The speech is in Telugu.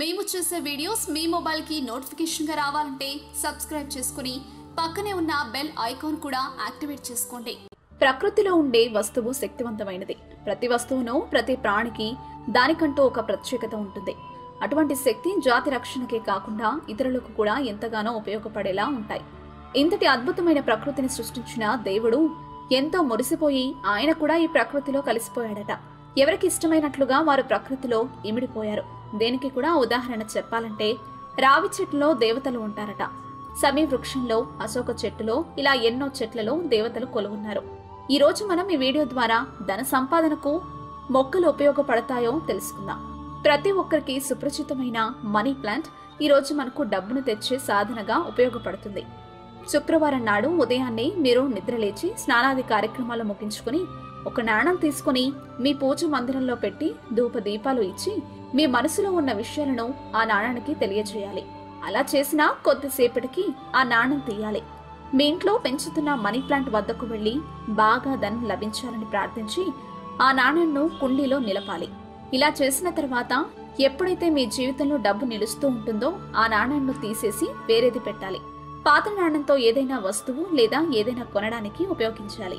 మేము చేసే వీడియోస్ మీ మొబైల్కి నోటిఫికేషన్గా రావాలంటే సబ్స్క్రైబ్ చేసుకుని పక్కనే ఉన్న బెల్ ఐకాన్ కూడా యాక్టివేట్ చేసుకోండి. ప్రకృతిలో ఉండే వస్తువు శక్తివంతమైనది. ప్రతి వస్తువును ప్రతి ప్రాణికి దానికంటూ ఒక ప్రత్యేకత ఉంటుంది. అటువంటి శక్తి జాతి రక్షణకే కాకుండా ఇతరులకు కూడా ఎంతగానో ఉపయోగపడేలా ఉంటాయి. ఇంతటి అద్భుతమైన ప్రకృతిని సృష్టించిన దేవుడు ఎంతో మురిసిపోయి ఆయన కూడా ఈ ప్రకృతిలో కలిసిపోయాడట. ఎవరికి ఇష్టమైనట్లుగా వారు ప్రకృతిలో ఇమిడిపోయారు. దేనికి కూడా ఉదాహరణ చెప్పాలంటే రావి చెట్టులో దేవతలు ఉంటారట. సమీ వృక్షంలో అశోక చెట్టులో ఇలా ఎన్నో చెట్లలో దేవతలు కొలువున్నారు. ఈరోజు మనం ఈ వీడియో ద్వారా ధన సంపాదనకు మొక్కలు ఉపయోగపడతాయో తెలుసుకుందాం. ప్రతి ఒక్కరికి సుపరిచితమైన మనీ ప్లాంట్ ఈరోజు మనకు డబ్బును తెచ్చే సాధనగా ఉపయోగపడుతుంది. శుక్రవారం నాడు ఉదయాన్నే మీరు నిద్రలేచి స్నానాది కార్యక్రమాలు ముగించుకుని ఒక నాణం తీసుకుని మీ పూజ మందిరంలో పెట్టి ధూప దీపాలు ఇచ్చి మీ మనసులో ఉన్న విషయాలను ఆ నాణానికి తెలియజేయాలి. అలా చేసినా కొద్దిసేపటికి ఆ నాణం తీయాలి. మీ ఇంట్లో పెంచుతున్న మనీ ప్లాంట్ వద్దకు వెళ్ళి బాగా ధనం లభించాలని ప్రార్థించి ఆ నాణ్యంను కుండీలో నిలపాలి. ఇలా చేసిన తర్వాత ఎప్పుడైతే మీ జీవితంలో డబ్బు నిలుస్తూ ఉంటుందో ఆ నాణ్యాన్ని తీసేసి వేరేది పెట్టాలి. పాత నాణ్యంతో ఏదైనా వస్తువు లేదా ఏదైనా కొనడానికి ఉపయోగించాలి.